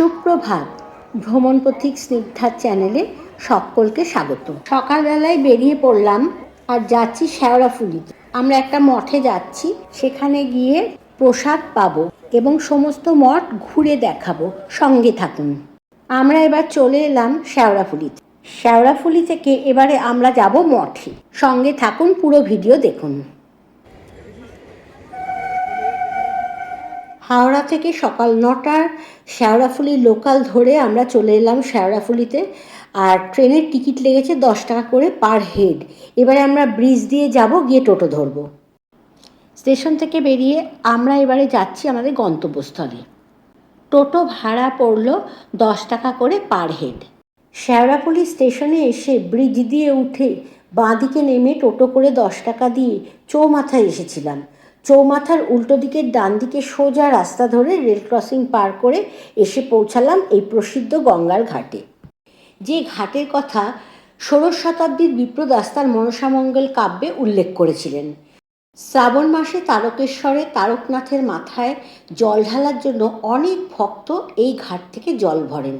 সুপ্রভাত। ভ্রমণ পথিক স্নিগ্ধার চ্যানেলে সকলকে স্বাগত। সকালবেলায় বেরিয়ে পড়লাম আর যাচ্ছি শেওড়াফুলিতে আমরা একটা মঠে যাচ্ছি, সেখানে গিয়ে প্রসাদ পাবো এবং সমস্ত মঠ ঘুরে দেখাবো। সঙ্গে থাকুন। আমরা এবার চলে এলাম শেওড়াফুলিতে শেওড়াফুলি থেকে এবারে আমরা যাব মঠে। সঙ্গে থাকুন, পুরো ভিডিও দেখুন। হাওড়া থেকে সকাল নটার শেওড়াফুলি লোকাল ধরে আমরা চলে এলাম শেওড়াফুলিতে আর ট্রেনের টিকিট লেগেছে দশ টাকা করে পার হেড এবারে আমরা ব্রিজ দিয়ে যাব, গিয়ে টোটো ধরবো। স্টেশন থেকে বেরিয়ে আমরা এবারে যাচ্ছি আমাদের গন্তব্যস্থলে। টোটো ভাড়া পড়ল দশ টাকা করে পার হেড শেওড়াফুলি স্টেশনে এসে ব্রিজ দিয়ে উঠে বাঁদিকে নেমে টোটো করে দশ টাকা দিয়ে চৌমাথায় এসেছিলাম। চৌমাথার উল্টো দিকের ডান দিকে সোজা রাস্তা ধরে রেল ক্রসিং পার করে এসে পৌঁছালাম এই প্রসিদ্ধ গঙ্গার ঘাটে। যে ঘাটের কথা ষোড়শ শতাব্দীর বিপ্রদাস তার মনসামঙ্গল কাব্যে উল্লেখ করেছিলেন। শ্রাবণ মাসে তারকেশ্বরে তারকনাথের মাথায় জল ঢালার জন্য অনেক ভক্ত এই ঘাট থেকে জল ভরেন।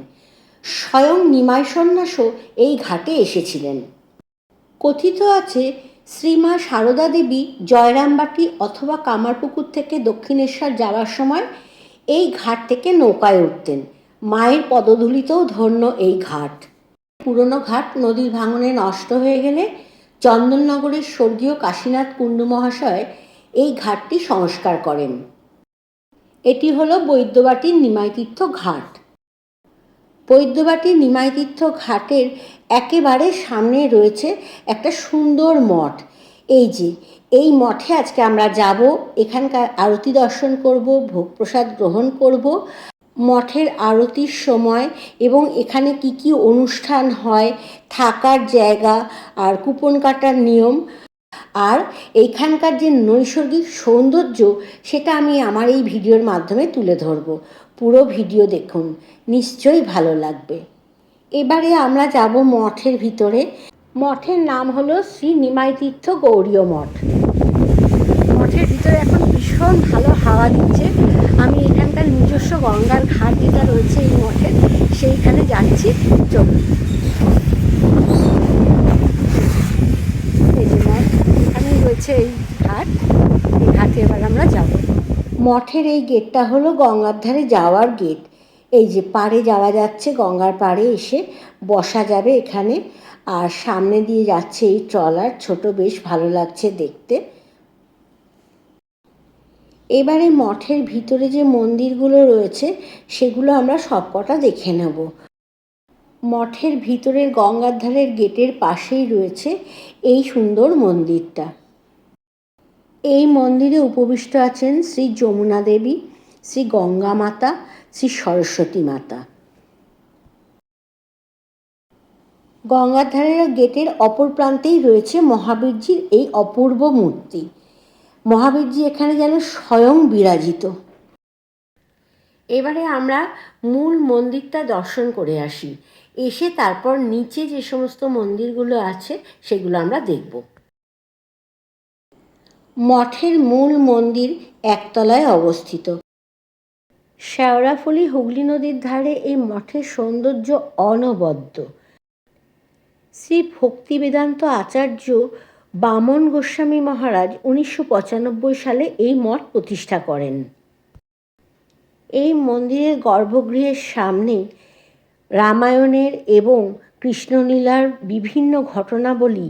স্বয়ং নিমাই সন্ন্যাসও এই ঘাটে এসেছিলেন। কথিত আছে শ্রীমা সারদা দেবী জয়রামবাটি অথবা কামারপুকুর থেকে দক্ষিণেশ্বর যাওয়ার সময় এই ঘাট থেকে নৌকায় উঠতেন। মায়ের পদধূলিতেও ধন্য এই ঘাট। পুরনো ঘাট নদীর ভাঙনে নষ্ট হয়ে গেলে চন্দননগরের স্বর্গীয় কাশীনাথ কুণ্ডু মহাশয় এই ঘাটটি সংস্কার করেন। এটি হলো বৈদ্যবাটির নিমাইতীর্থ ঘাট। বৈদ্যবাটির নিমাইতীর্থ ঘাটের একেবারে সামনে রয়েছে একটা সুন্দর মঠ। এই যে, এই মঠে আজকে আমরা যাব, এখানকার আরতি দর্শন করব, ভোগ প্রসাদ গ্রহণ করব, মঠের আরতির সময় এবং এখানে কি কি অনুষ্ঠান হয়, থাকার জায়গা আর কুপন কাটার নিয়ম আর এইখানকার যে নৈসর্গিক সৌন্দর্য, সেটা আমি আমার এই ভিডিওর মাধ্যমে তুলে ধরব। পুরো ভিডিও দেখুন, নিশ্চয়ই ভালো লাগবে। এবারে আমরা যাব মঠের ভিতরে। মঠের নাম হলো শ্রী নিমাইতীর্থ গৌরীয় মঠ। মঠের ভিতরে এখন ভীষণ ভালো হাওয়া দিচ্ছে। আমি এখানকার নিজস্ব গঙ্গার ঘাট যেটা রয়েছে এই মঠের, সেইখানে যাচ্ছি। চলুন এই যে মঠ রয়েছে এই ঘাট। এই ঘাটে এবার আমরা যাব। মঠের এই গেটটা হলো গঙ্গার ধারে যাওয়ার গেট। এই যে পাড়ে যাওয়া যাচ্ছে, গঙ্গার পাড়ে এসে বসা যাবে এখানে। আর সামনে দিয়ে যাচ্ছে এই ট্রলার, ছোট বেশ ভালো লাগছে দেখতে। এবারে মঠের ভিতরে যে মন্দিরগুলো রয়েছে, সেগুলো আমরা সবকটা দেখে নেব। মঠের ভিতরের গঙ্গার ধারের গেটের পাশেই রয়েছে এই সুন্দর মন্দিরটা। এই মন্দিরে উপবিষ্ট আছেন শ্রী যমুনা দেবী, শ্রী গঙ্গা মাতা, শ্রী সরস্বতী মাতা। গঙ্গার ধারের গেটের অপর প্রান্তেই রয়েছে মহাবীরজির এই অপূর্ব মূর্তি। মহাবীরজি এখানে যেন স্বয়ং বিরাজিত। এবারে আমরা মূল মন্দিরটা দর্শন করে আসি। এসে তারপর নিচে যে সমস্ত মন্দিরগুলো আছে, সেগুলো আমরা দেখব। মঠের মূল মন্দির একতলায় অবস্থিত। শেওড়াফুলি হুগলি নদীর ধারে এই মঠের সৌন্দর্য অনবদ্য। শ্রী ভক্তি বেদান্ত আচার্য বামন গোস্বামী মহারাজ উনিশশো পঁচানব্বই সালে এই মঠ প্রতিষ্ঠা করেন। এই মন্দিরের গর্ভগৃহের সামনে রামায়ণের এবং কৃষ্ণলীলার বিভিন্ন ঘটনাবলী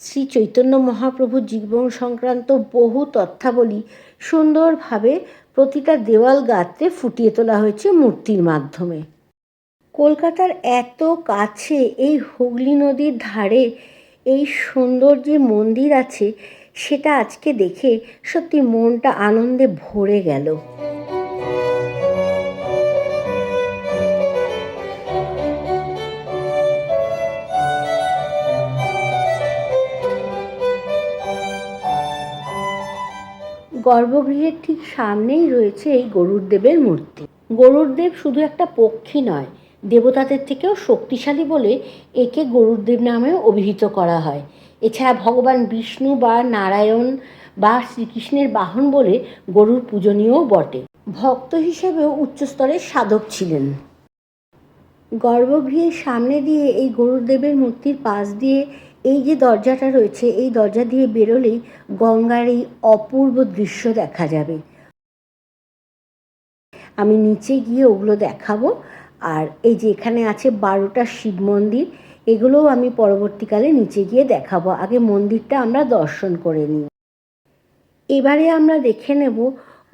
শ্রী চৈতন্য মহাপ্রভুর জীবন সংক্রান্ত বহু তথ্যাবলী সুন্দরভাবে প্রতিটা দেওয়াল গাত্রে ফুটিয়ে তোলা হয়েছে মূর্তির মাধ্যমে। কলকাতার এত কাছে এই হুগলি নদীর ধারে এই সুন্দর যে মন্দির আছে, সেটা আজকে দেখে সত্যি মনটা আনন্দে ভরে গেল। গর্ভগৃহের ঠিক সামনেই রয়েছে এই গরুরদেবের মূর্তি। গরুরদেব শুধু একটা পক্ষী নয়, দেবতাদের থেকেও শক্তিশালী বলে একে গরুরদেব নামেও অভিহিত করা হয়। এছাড়া ভগবান বিষ্ণু বা নারায়ণ বা শ্রীকৃষ্ণের বাহন বলে গরুর পূজনীয়ও বটে। ভক্ত হিসেবেও উচ্চস্তরের সাধক ছিলেন। গর্ভগৃহের সামনে দিয়ে এই গরুদেবের মূর্তির পাশ দিয়ে এই যে দরজাটা রয়েছে, এই দরজা দিয়ে বেরোলেই গঙ্গার এই অপূর্ব দৃশ্য দেখা যাবে। আমি নিচে গিয়ে ওগুলো দেখাবো। আর এই যে এখানে আছে বারোটা শিব মন্দির, এগুলোও আমি পরবর্তীকালে নিচে গিয়ে দেখাবো। আগে মন্দিরটা আমরা দর্শন করে নিই। এবারে আমরা দেখে নেব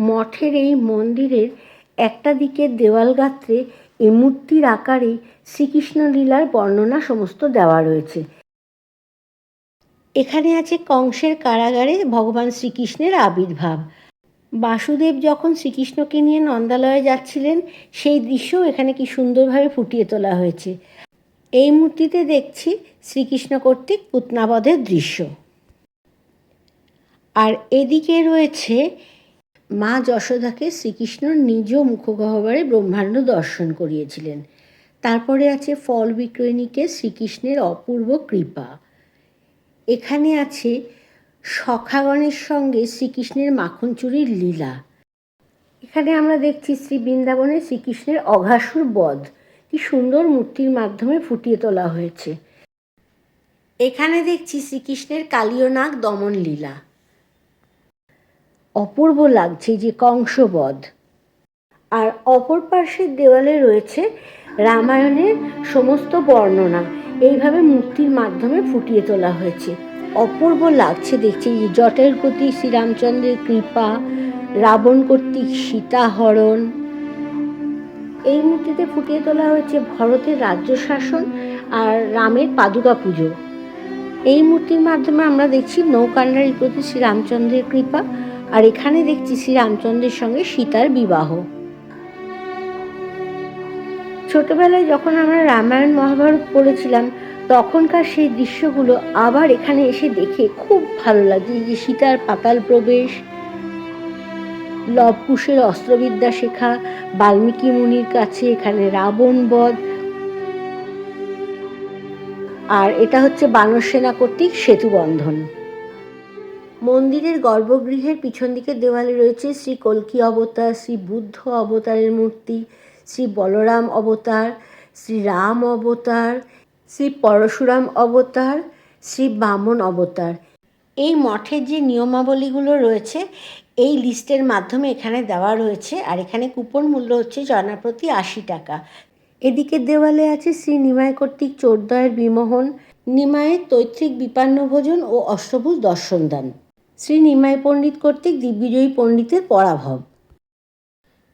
মঠের এই মন্দিরের একটা দিকের দেওয়াল গাত্রে এই মূর্তির আকারে শ্রীকৃষ্ণ লীলার বর্ণনা সমস্ত দেওয়া রয়েছে। এখানে আছে কংসের কারাগারে ভগবান শ্রীকৃষ্ণের আবির্ভাব। বাসুদেব যখন শ্রীকৃষ্ণকে নিয়ে নন্দালয়ে যাচ্ছিলেন, সেই দৃশ্যও এখানে কি সুন্দরভাবে ফুটিয়ে তোলা হয়েছে। এই মূর্তিতে দেখছি শ্রীকৃষ্ণ কর্তৃক পুতনাবধের দৃশ্য। আর এদিকে রয়েছে মা যশোদাকে শ্রীকৃষ্ণ নিজ মুখগহ্বরে ব্রহ্মাণ্ড দর্শন করিয়েছিলেন। তারপরে আছে ফল বিক্রয়ণীকে শ্রীকৃষ্ণের অপূর্ব কৃপা। এখানে আছে সখাগণের সঙ্গে শ্রীকৃষ্ণের মাখন চুরির লীলা। এখানে আমরা দেখছি শ্রী বৃন্দাবনে শ্রীকৃষ্ণের অঘাসুর বধ। কি সুন্দর মূর্তির মাধ্যমে ফুটিয়ে তোলা হয়েছে। এখানে দেখছি শ্রীকৃষ্ণের কালীয়নাগ দমন লীলা। অপূর্ব লাগছে যে কংসবধ। আর অপর পার্শ্বের দেওয়ালে রয়েছে রামায়ণের সমস্ত বর্ণনা এইভাবে মূর্তির মাধ্যমে ফুটিয়ে তোলা হয়েছে। অপূর্ব লাগছে দেখছি জটের প্রতি শ্রীরামচন্দ্রের কৃপা, রাবণ কর্তৃক সীতাহরণ। এই মূর্তিতে ফুটিয়ে তোলা হয়েছে ভরতের রাজ্য শাসন আর রামের পাদুকা পুজো। এই মূর্তির মাধ্যমে আমরা দেখছি নৌকান্ডারির প্রতি শ্রীরামচন্দ্রের কৃপা আর এখানে দেখছি শ্রীরামচন্দ্রের সঙ্গে সীতার বিবাহ। ছোটবেলায় যখন আমরা রামায়ণ মহাভারত পড়েছিলাম, তখনকার সেই দৃশ্যগুলো আবার এখানে এসে দেখে খুব ভালো লাগছে। যে সীতার পাতাল প্রবেশ, লবকুশের অস্ত্রবিদ্যা শেখা, বাল্মীকি মুনির কাছে এখানে রাবণ বধ। আর এটা হচ্ছে বানর সেনা কর্তৃক সেতু বন্ধন। মন্দিরের গর্ভগৃহের পিছন দিকের দেওয়ালে রয়েছে শ্রী কল্কি অবতার, শ্রী বুদ্ধ অবতারের মূর্তি শ্রী বলরাম অবতার, শ্রী রাম অবতার, শ্রী পরশুরাম অবতার, শ্রী বামন অবতার। এই মঠের যে নিয়মাবলীগুলো রয়েছে, এই লিস্টের মাধ্যমে এখানে দেওয়া রয়েছে, আর এখানে কুপন মূল্য হচ্ছে জনাপ্রতি আশি টাকা। এদিকে দেওয়ালে আছে শ্রী নিমাই কর্তৃক চোরদয়ের বিমোহন নিমায়ের তৈত্রিক বিপান্ন ভোজন ও অষ্টভুজ দর্শন দান শ্রী নিমাই পণ্ডিত কর্তৃক দিগ্বিজয়ী পণ্ডিতের পরাভব।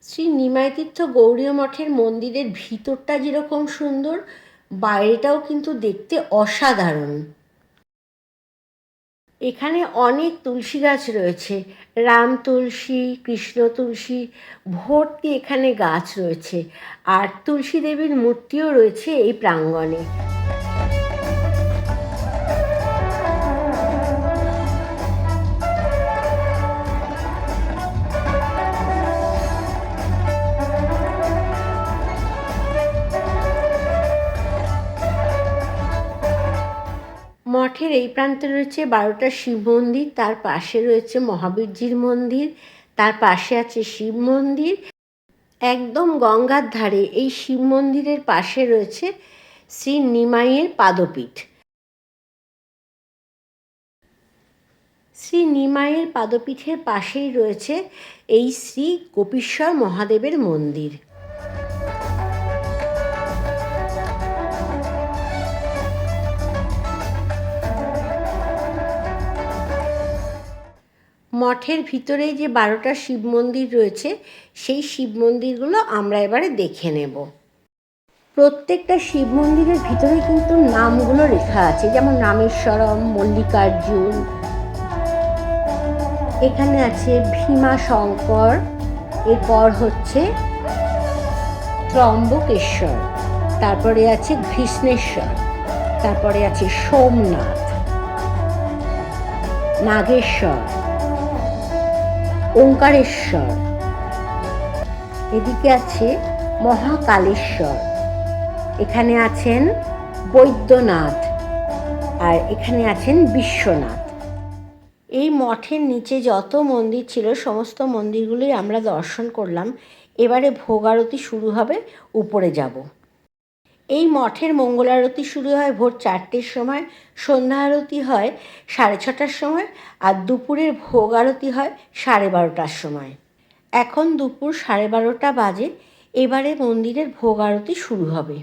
শ্রী নিমাই তীর্থ গৌরীয় মঠের মন্দিরের ভিতরটা যেরকম সুন্দর, বাইরেটাও কিন্তু দেখতে অসাধারণ। এখানে অনেক তুলসী গাছ রয়েছে, রাম তুলসী, কৃষ্ণ তুলসী, ভর্তি এখানে গাছ রয়েছে, আর তুলসী দেবীর মূর্তিও রয়েছে এই প্রাঙ্গণে। মঠের এই প্রান্তে রয়েছে বারোটা শিব মন্দির, তার পাশে রয়েছে মহাবীরজির মন্দির, তার পাশে আছে শিব মন্দির। একদম গঙ্গার ধারে এই শিব মন্দিরের পাশে রয়েছে শ্রী নিমাইয়ের পাদপীঠ। শ্রী নিমাইয়ের পাদপীঠের পাশেই রয়েছে এই শ্রী গোপীশ্বর মহাদেবের মন্দির। মঠের ভিতরেই যে বারোটা শিব মন্দির রয়েছে, সেই শিব মন্দিরগুলো আমরা এবারে দেখে নেব। প্রত্যেকটা শিব মন্দিরের ভিতরে কিন্তু নামগুলো লেখা আছে, যেমন রামেশ্বরম, মল্লিকার্জুন। এখানে আছে ভীমা শঙ্কর এরপর হচ্ছে ত্রম্বকেশ্বর, তারপরে আছে ঘৃষ্ণেশ্বর, তারপরে আছে সোমনাথ, নাগেশ্বর ওঙ্কারেশ্বর। এদিকে আছে মহাকালেশ্বর। এখানে আছেন বৈদ্যনাথ আর এখানে আছেন বিশ্বনাথ। এই মঠের নিচে যত মন্দির ছিল, সমস্ত মন্দিরগুলি আমরা দর্শন করলাম। এবারে ভোগ আরতি শুরু হবে, উপরে যাব। এই মঠের মঙ্গল আরতি শুরু হয় ভোর চারটের সময়, সন্ধ্যা আরতি হয় সাড়ে ছটার সময় আর দুপুরের ভোগ আরতি হয় সাড়ে বারোটার সময়। এখন দুপুর সাড়ে বারোটা বাজে, এবারে মন্দিরের ভোগ আরতি শুরু হবে।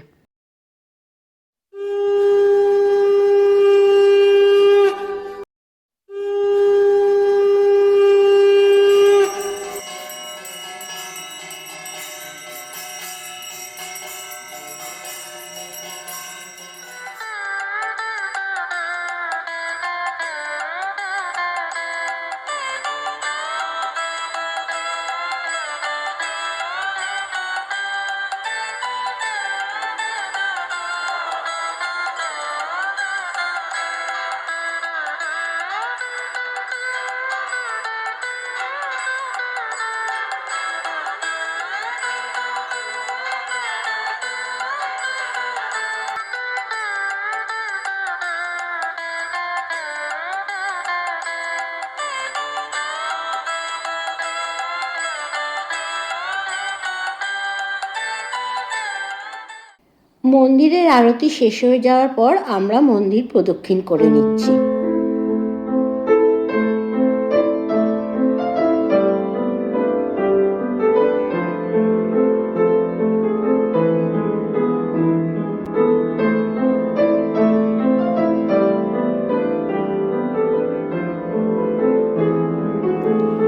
মন্দিরের আরতি শেষ হয়ে যাওয়ার পর আমরা মন্দির প্রদক্ষিণ করে নিচ্ছি।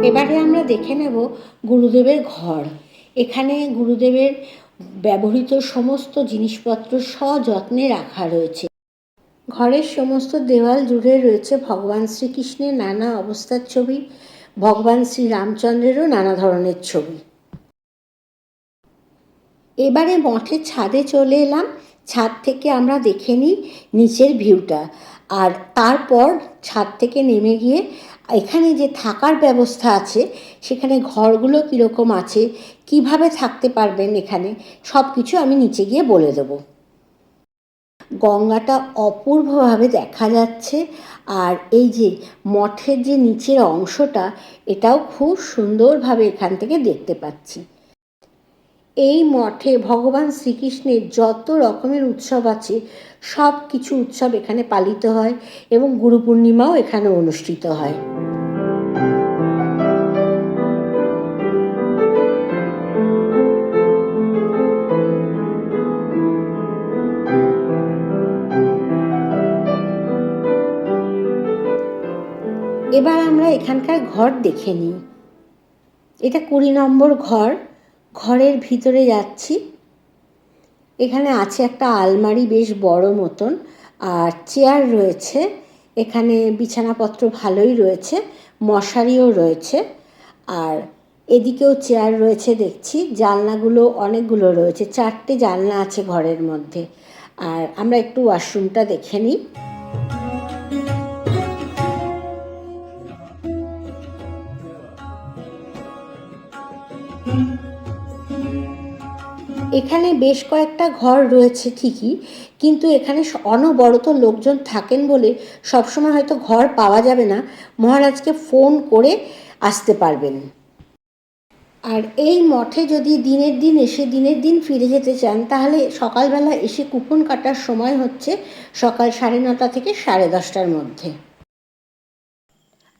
এবারে আমরা দেখে নেব গুরুদেবের ঘর। এখানে গুরুদেবের ব্যবহৃত সমস্ত জিনিসপত্র সযত্নে রাখা রয়েছে। ঘরের সমস্ত দেওয়াল জুড়ে রয়েছে ভগবান শ্রীকৃষ্ণের নানা অবস্থার ছবি, ভগবান শ্রীরামচন্দ্রেরও নানা ধরনের ছবি। এবারে মঠের ছাদে চলে এলাম। ছাদ থেকে আমরা দেখে নিই নিচের ভিউটা। আর তারপর ছাদ থেকে নেমে গিয়ে এখানে যে থাকার ব্যবস্থা আছে, সেখানে ঘরগুলো কীরকম আছে, কীভাবে থাকতে পারবেন এখানে সব কিছু আমি নিচে গিয়ে বলে দেবো। গঙ্গাটা অপূর্বভাবে দেখা যাচ্ছে, আর এই যে মঠের যে নিচের অংশটা, এটাও খুব সুন্দরভাবে এখান থেকে দেখতে পাচ্ছি। এই মঠে ভগবান শ্রীকৃষ্ণের যত রকমের উৎসব আছে, সব কিছু উৎসব এখানে পালিত হয় এবং গুরু পূর্ণিমাও এখানে অনুষ্ঠিত হয়। এবার আমরা এখানকার ঘর দেখে নিই। এটা কুড়ি নম্বর ঘর। ঘরের ভিতরে যাচ্ছি। এখানে আছে একটা আলমারি বেশ বড় মতন, আর চেয়ার রয়েছে। এখানে বিছানাপত্র ভালোই রয়েছে, মশারিও রয়েছে, আর এদিকেও চেয়ার রয়েছে দেখছি, জানলাগুলো অনেকগুলো রয়েছে, চারটে জানলা আছে ঘরের মধ্যে। আর আমরা একটু ওয়াশরুমটা দেখে নিই। এখানে বেশ কয়েকটা ঘর রয়েছে ঠিকই, কিন্তু এখানে অনবরত লোকজন থাকেন বলে সবসময় হয়তো ঘর পাওয়া যাবে না। মহারাজকে ফোন করে আসতে পারবেন। আর এই মঠে যদি দিনের দিন এসে দিনের দিন ফিরে যেতে চান, তাহলে সকালবেলা এসে কুপন কাটার সময় হচ্ছে সকাল সাড়ে নটা থেকে সাড়ে দশটার মধ্যে।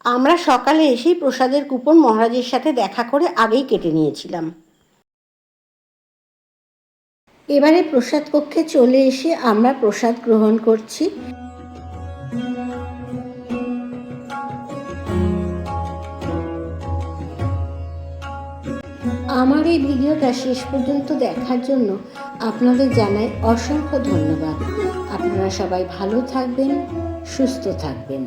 আমরা সকালে এসেই প্রসাদের কুপন মহারাজের সাথে দেখা করে আগেই কেটে নিয়েছিলাম। এবারে প্রসাদ কক্ষে চলে এসে আমরা প্রসাদ গ্রহণ করছি। আমার এই ভিডিওটা শেষ পর্যন্ত দেখার জন্য আপনাদের জানাই অসংখ্য ধন্যবাদ। আপনারা সবাই ভালো থাকবেন, সুস্থ থাকবেন।